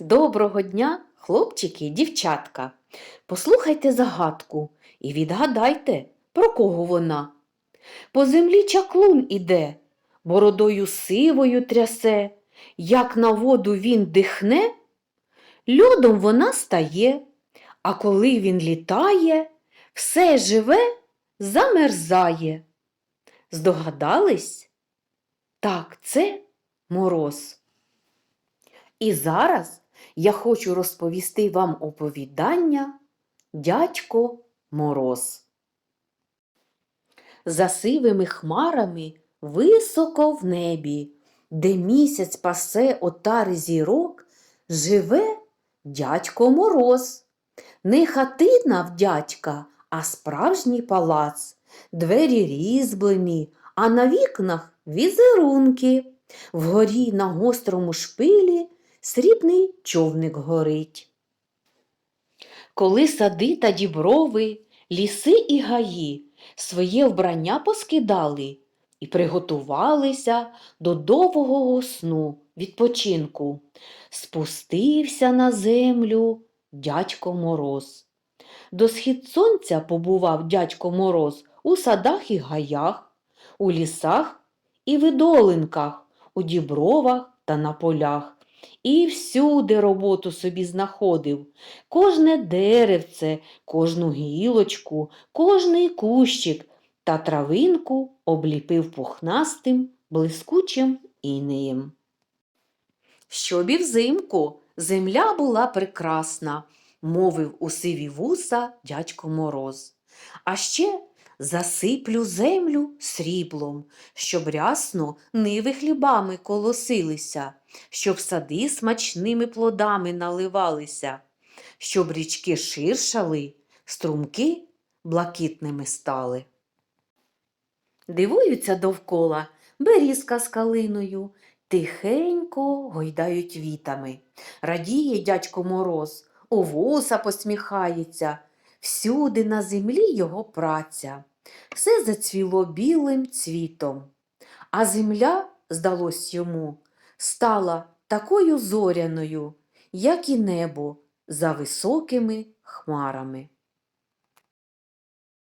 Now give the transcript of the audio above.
Доброго дня, хлопчики і дівчатка. Послухайте загадку і відгадайте, про кого вона. По землі чаклун іде, бородою сивою трясе, як на воду він дихне, льодом вона стає, а коли він літає, все живе, замерзає. Здогадались? Так, це мороз. І зараз я хочу розповісти вам оповідання Дядько Мороз. За сивими хмарами високо в небі, де місяць пасе отари зірок, живе дядько Мороз. Не хатина в дядька, а справжній палац, двері різьблені, а на вікнах візерунки. Вгорі на гострому шпилі срібний човник горить. Коли сади та діброви, ліси і гаї своє вбрання поскидали і приготувалися до довгого сну відпочинку, спустився на землю дядько Мороз. До схід сонця побував дядько Мороз у садах і гаях, у лісах і видолинках, у дібровах та на полях. І всюди роботу собі знаходив, кожне деревце, кожну гілочку, кожний кущик та травинку обліпив пухнастим, блискучим інеєм. Щоб і взимку земля була прекрасна, мовив у сиві вуса дядько Мороз. А ще засиплю землю сріблом, щоб рясно ниви хлібами колосилися, щоб сади смачними плодами наливалися, щоб річки ширшали, струмки блакитними стали. Дивуються довкола берізка з калиною, тихенько гойдають вітами. Радіє дядько Мороз, у вуса посміхається, всюди на землі його праця. Все зацвіло білим цвітом, а земля, здалось йому, стала такою зоряною, як і небо за високими хмарами.